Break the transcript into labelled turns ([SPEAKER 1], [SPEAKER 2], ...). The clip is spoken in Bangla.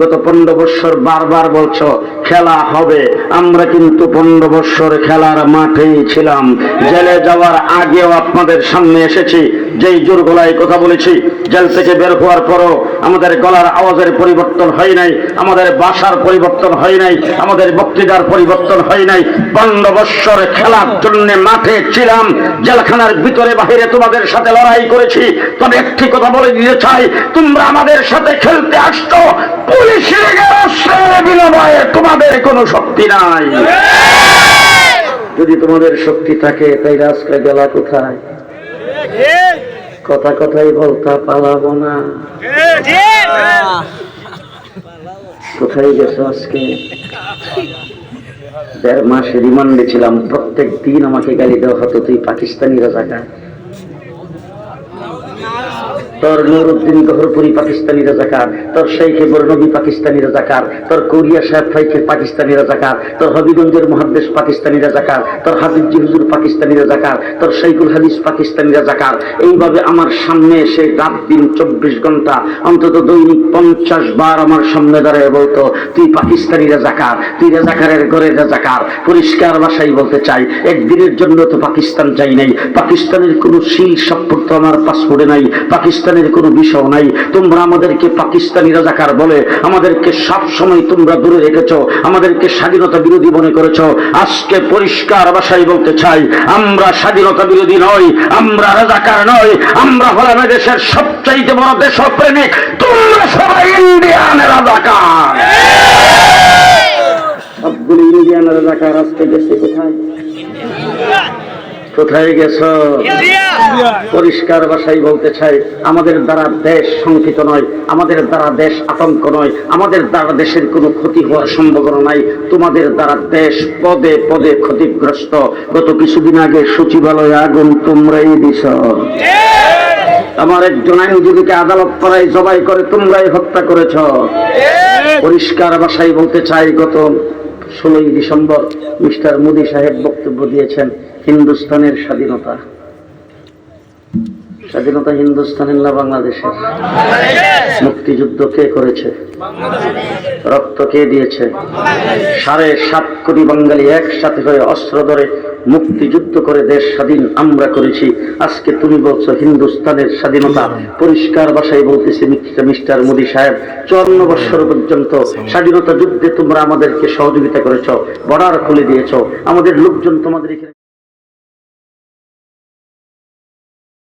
[SPEAKER 1] গত পনেরো বৎসর বারবার বলছো, খেলা হবে। আমরা কিন্তু পনেরো বৎসর খেলার মাঠেই ছিলাম। জেলে যাওয়ার আগেও আপনাদের সামনে এসেছি। যেই জোর গলায় কথা বলেছি, জেল থেকে বের হওয়ার পরও আমাদের গলার আওয়াজের পরিবর্তন হয় নাই, আমাদের বাসার পরিবর্তন হয় নাই, আমাদের বক্তৃতার পরিবর্তন হয় নাই। পনেরো বৎসর খেলার জন্য মাঠে ছিলাম, জেলখানার ভিতরে বাহিরে তোমাদের সাথে লড়াই করেছি। তবে একটি কথা বলে দিতে চাই, তোমরা আমাদের সাথে খেলতে আসছো তোমাদের কোনো শক্তি নাই। যদি তোমাদের শক্তি থাকে তাই আজকে গেলা কোথায়? কথা কথাই বলতা পালাবো না। কোথায় গেছো আজকে? দেড় মাস রিমান্ডে ছিলাম, প্রত্যেক দিন আমাকে গালি দেওয়া হতো, তুই পাকিস্তানি রাজাকার। তোর নুরুদ্দিন গহরপুরি পাকিস্তানি রাজাকার, তোর শেখে বর্ণবী পাকিস্তানি রাজাকার, তোর কোরিয়া সাহেব ফাইকের পাকিস্তানি রাজাকার, তোর হবিগঞ্জের মহাদেশ পাকিস্তানি রাজাকার, তোর হাবিবজি হুজুর পাকিস্তানি রাজাকার, তোর শৈকুল হাদিস পাকিস্তানি রাজাকার। এইভাবে আমার সামনে এসে রাত দিন চব্বিশ ঘণ্টা, অন্তত দৈনিক পঞ্চাশ বার আমার সামনে দাঁড়িয়ে বলতো, তুই পাকিস্তানি রাজাকার, তুই রাজাকারের ঘরের রাজাকার, পরিষ্কার ভাষাই বলতে চাই, একদিনের জন্য তো পাকিস্তান যাই নাই, পাকিস্তানের কোনো শিল সম্পর্ক আমার পাসপোর্টে নাই পাকিস্তানের কোনো বিষয় নাই। তোমরা আমাদেরকে পাকিস্তানি রাজাকার বলে, আমাদেরকে সব সময় তোমরা দূরে রেখেছ, আমাদেরকে স্বাধীনতা বিরোধী মনে করেছ। আজকে পরিষ্কার ভাষায় বলতে চাই, আমরা স্বাধীনতা বিরোধী নই, আমরা রাজাকার নই, আমরা হলাম দেশের সবচাইতে বড় দেশপ্রেমিক। তোমরা সবাই ইন্ডিয়ান রাজাকার। সবগুলি ইন্ডিয়ান রাজাকার আজকে গেছে কোথায়? কোথায় গেছ? পরিষ্কার ভাষাই বলতে চাই আমাদের দ্বারা দেশ শঙ্কিত নয় আমাদের দ্বারা দেশ আতঙ্ক নয় আমাদের দ্বারা দেশের কোনো ক্ষতি হওয়ার সম্ভাবনা নাই তোমাদের দ্বারা দেশ পদে পদে ক্ষতিগ্রস্ত। গত কিছুদিন আগে সচিবালয়ে আগুন তোমরাই দিছ। আমার একজন আইনজীবীকে আদালত করাই জবাই করে তোমরাই হত্যা করেছ। পরিষ্কার ভাষাই বলতে চাই গত ষোলোই ডিসেম্বর মিস্টার মোদী সাহেব বক্তব্য দিয়েছেন হিন্দুস্তানের স্বাধীনতা। স্বাধীনতা হিন্দুস্তানের না বাংলাদেশের? মুক্তিযুদ্ধ কে করেছে? রক্ত কে দিয়েছে? সাড়ে সাত কোটি বাঙালি একসাথে হয়ে অস্ত্র ধরে মুক্তিযুদ্ধ করে দেশ স্বাধীন আমরা করেছি। আজকে তুমি বলছো হিন্দুস্তানের স্বাধীনতা। পরিষ্কার ভাষায় বলতেছি মিস্টার মোদী সাহেব, চুয়ান্ন বৎসর পর্যন্ত স্বাধীনতা যুদ্ধে তোমরা আমাদেরকে সহযোগিতা করেছ, বর্ডার খুলে দিয়েছ। আমাদের লোকজন তোমাদের